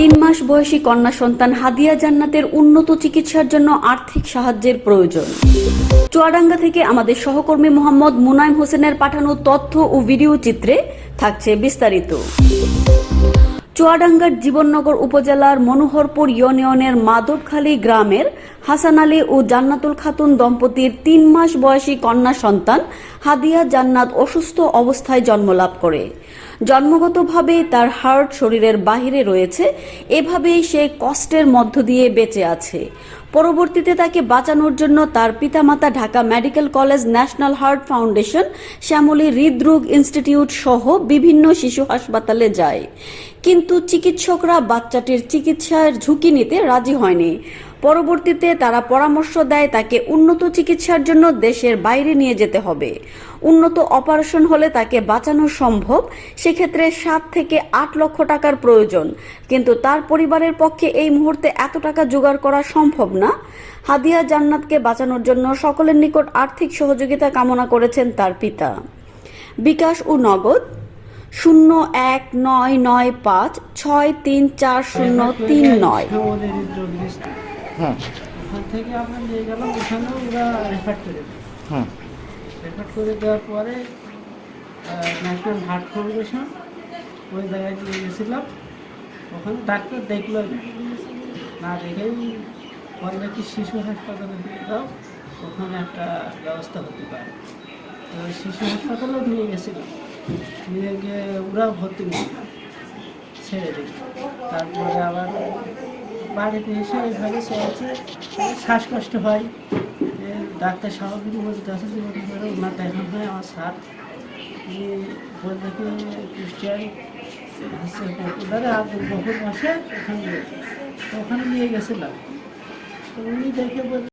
তিন মাস বয়সী কন্যা সন্তান হাদিয়া জান্নাতের উন্নত চিকিৎসার জন্য আর্থিক সাহায্যের প্রয়োজন। চুয়াডাঙ্গা থেকে আমাদের সহকর্মী মোহাম্মদ মুনায়ম হোসেনের পাঠানো তথ্য ও ভিডিও চিত্রে থাকছে বিস্তারিত। চুয়াডাঙ্গার জীবননগর উপজেলার মনোহরপুর ইউনিয়নের মাধবখালী গ্রামের হাসান আলী ও জান্নাতুল খাতুন দম্পতির তিন মাস বয়সী কন্যা সন্তান হাদিয়া জান্নাত অসুস্থ অবস্থায় জন্মলাভ করে। জন্মগতভাবে তার হার্ট শরীরের বাহিরে রয়েছে, এভাবেই সে কষ্টের মধ্য দিয়ে বেঁচে আছে। পরবর্তীতে তাকে বাঁচানোর জন্য তার পিতামাতা Dhaka medical college national heart foundation, Shyamoli হৃদরোগ ইনস্টিটিউট সহ বিভিন্ন শিশু হাসপাতালে যায়। কিন্তু চিকিৎসকরা বাচ্চাটির চিকিৎসার ঝুঁকি নিতে রাজি হয়নি। পরবর্তীতে তারা পরামর্শ দেয় তাকে উন্নত চিকিৎসার জন্য দেশের বাইরে নিয়ে যেতে হবে। উন্নত অপারেশন হলে তাকে বাঁচানো সম্ভব, সেক্ষেত্রে সাত থেকে আট লক্ষ টাকার প্রয়োজন। কিন্তু তার পরিবারের পক্ষে এই মুহূর্তে এত টাকা জোগাড় করা সম্ভব না। হাদিয়া জান্নাতকে বাঁচানোর জন্য সকলের নিকট আর্থিক সহযোগিতা কামনা করেছেন তার পিতা। বিকাশ ও নগদ শূন্য এক নয় নয় পাঁচ ছয় তিন চার শূন্য তিন নয়। হুম। ওখান থেকে আমরা নিয়ে গেলাম ওখানেও ওরা রেফার করে। হুম। রেফার করে দেওয়ার পরে ন্যাশনাল হার্ট ফাউন্ডেশন ওই জায়গায় নিয়ে গেছিলাম। ওখানে ডাক্তার দেখল না। দেখেই বললে কি শিশু হাসপাতালে দিয়ে দাও ওখানে একটা ব্যবস্থা হতে পারে। তো শিশু হাসপাতালেও নিয়ে গেছিলাম। নিয়ে গিয়ে ওরাও ভর্তি নিয়ে ছেড়ে দিই তারপরে আবার বাড়িতে এসে এইভাবে সে আছে। শ্বাসকষ্ট হয়। ডাক্তার স্বাভাবিক বলতে আছে যে ওনার দেখা হয় আমার স্যার। উনি বলতে হচ্ছে পপুলারে আর বহু মাসে ওখানে ওখানে নিয়ে গেছিলাম। তো উনি দেখে বলতে